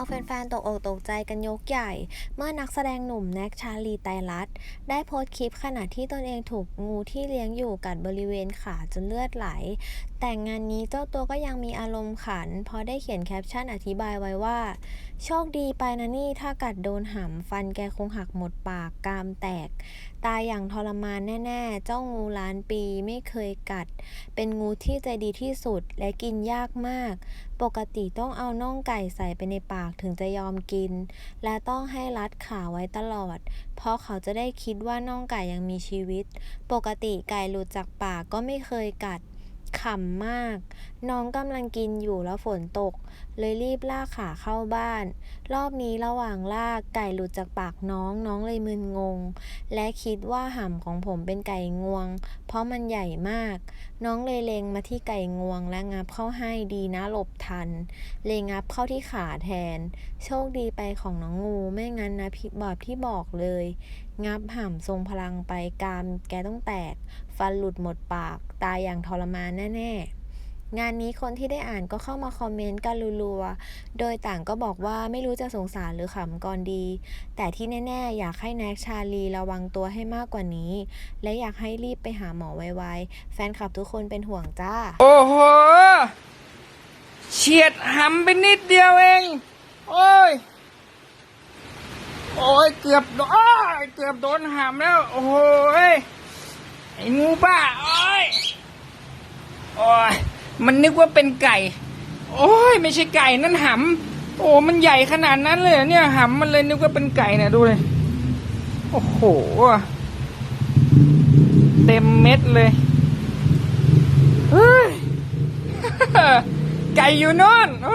เอาแฟนๆ ตกอกตกใจกันยกใหญ่ เมื่อนักแสดงหนุ่มแน็กชาลีไตรัตได้โพสต์คลิปขณะที่ตนเองถูกงูที่เลี้ยงอยู่กัดบริเวณขาจนเลือดไหล แต่งานนี้เจ้าตัวก็ยังมีอารมณ์ขัน เพราะได้เขียนแคปชั่นอธิบายไว้ว่า โชคดีไปนะนี่ถ้ากัดโดนหำฟันแกคงหักหมดปากกรามแตก ตายอย่างทรมานแน่ ๆ เจ้างูล้านปีไม่เคยกัด เป็นงูที่ใจดีที่สุดและกินยากมาก ปกติต้องเอาน่องไก่ใส่ไปในปากถึงจะยอมกิน และต้องให้รัดขาไว้ตลอด เพราะเขาจะได้คิดว่าน่องไก่ยังมีชีวิต ปกติไก่หลุดจากปากก็ไม่เคยกัด ขำมาก น้องกำลังกินอยู่แล้วฝนตก เลยรีบลากขาเข้าบ้าน รอบนี้ระหว่างลากไก่หลุดจากปากน้องน้องเลยมึนงง และคิดว่าห่ำของผมเป็นไก่งวง เพราะมันใหญ่มาก น้องเลยเลงมาที่ไก่งวงและงับเข้าให้ดีนะหลบทัน เลยงับเข้าที่ขาแทน โชคดีไปของน้องงูไม่งั้นนะพี่บอบที่บอกเลย งับห่ำทรงพลังไปกามแกต้องแตก ฟันหลุดหมดปาก ตายอย่างทรมานแน่ๆ งานนี้คนที่ได้อ่านก็เข้ามาคอมเมนต์กันรัวๆ โดยต่างก็บอกว่าไม่รู้จะสงสารหรือขำก่อนดี แต่ที่แน่ๆ อยากให้แน็กชาลีระวังตัวให้มากกว่านี้ และอยากให้รีบไปหาหมอไวๆ แฟนคลับทุกคนเป็นห่วงจ้า โอ้โห เฉียดหำไปนิดเดียวเอง โอ้ย โอ้ย เกือบโอ้ เกือบโดนหำแล้ว โอ้โหยไอ้งูบ้าโอ้ยโอ้ยมันนึกว่าเป็นไก่ โอ้ยไม่ใช่ไก่นั่นหำโอ้มันใหญ่ขนาดนั้นเลยเนี่ยหำมันเลยนึกว่าเป็นไก่เนี่ยดูเลยโอ้โหเต็มเม็ดเลยเฮ้ยไก่อยู่โนอนอ